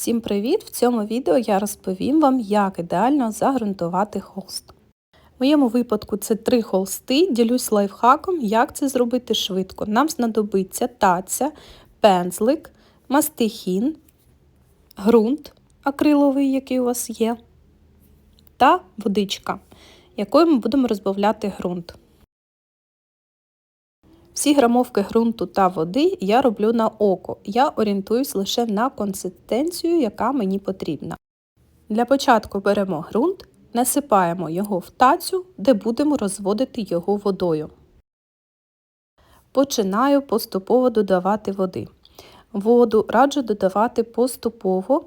Всім привіт! В цьому відео я розповім вам, як ідеально загрунтувати холст. В моєму випадку це три холсти, ділюсь лайфхаком, як це зробити швидко. Нам знадобиться таця, пензлик, мастихін, ґрунт акриловий, який у вас є, та водичка, якою ми будемо розбавляти ґрунт. Всі грамовки ґрунту та води я роблю на око. Я орієнтуюсь лише на консистенцію, яка мені потрібна. Для початку беремо ґрунт, насипаємо його в тацю, де будемо розводити його водою. Починаю поступово додавати води. Воду раджу додавати поступово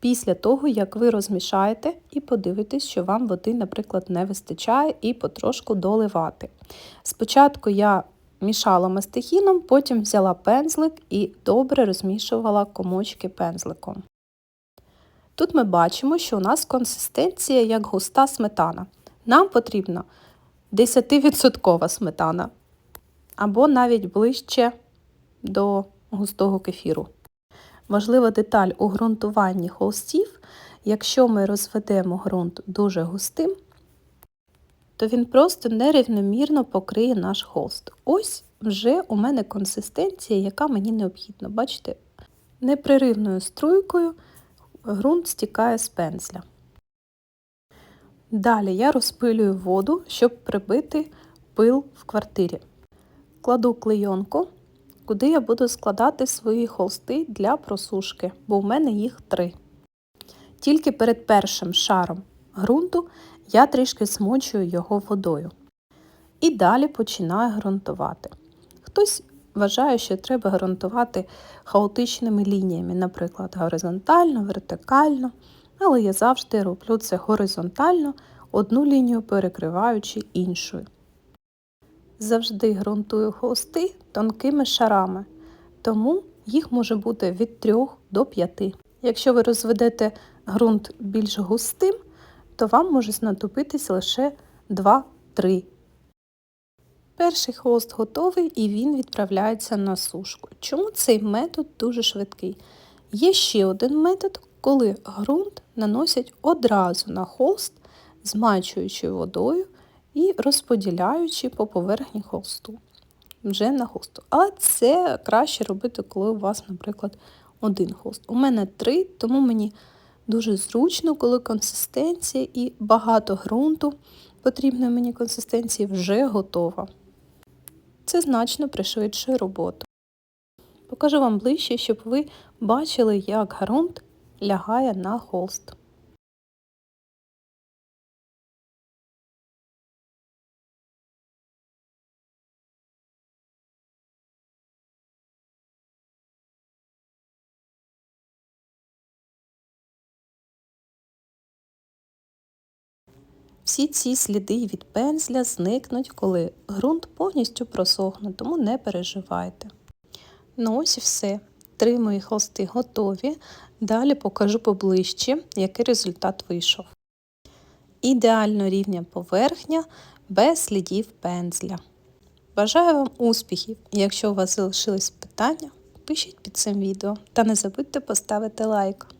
після того, як ви розмішаєте і подивитесь, що вам води, наприклад, не вистачає, і потрошку доливати. Спочатку я мішала мастихіном, потім взяла пензлик і добре розмішувала комочки пензликом. Тут ми бачимо, що у нас консистенція як густа сметана. Нам потрібна 10% сметана, або навіть ближче до густого кефіру. Важлива деталь у ґрунтуванні холстів, якщо ми розведемо ґрунт дуже густим, то він просто нерівномірно покриє наш холст. Ось вже у мене консистенція, яка мені необхідна. Бачите, непреривною струйкою ґрунт стікає з пензля. Далі я розпилюю воду, щоб прибити пил в квартирі. Кладу клейонку, куди я буду складати свої холсти для просушки, бо в мене їх три. Тільки перед першим шаром ґрунту я трішки смочую його водою. І далі починаю ґрунтувати. Хтось вважає, що треба ґрунтувати хаотичними лініями, наприклад, горизонтально, вертикально, але я завжди роблю це горизонтально, одну лінію перекриваючи іншою. Завжди ґрунтую хвости тонкими шарами, тому їх може бути від 3 до 5. Якщо ви розведете ґрунт більш густим, то вам може знадобитись лише 2-3. Перший хвост готовий і він відправляється на сушку. Чому цей метод дуже швидкий? Є ще один метод, коли ґрунт наносять одразу на холст, змачуючи водою і розподіляючи по поверхні холсту. Вже на холсту. Але це краще робити, коли у вас, наприклад, один холст. У мене три, тому мені Дуже зручно, коли консистенція і багато ґрунту потрібної мені консистенції вже готова. Це значно пришвидшує роботу. Покажу вам ближче, щоб ви бачили, як ґрунт лягає на холст. Всі ці сліди від пензля зникнуть, коли ґрунт повністю просохне, тому не переживайте. Ну ось і все. Три мої холсти готові. Далі покажу поближче, який результат вийшов. Ідеально рівня поверхня без слідів пензля. Бажаю вам успіхів! Якщо у вас залишились питання, пишіть під цим відео та не забудьте поставити лайк.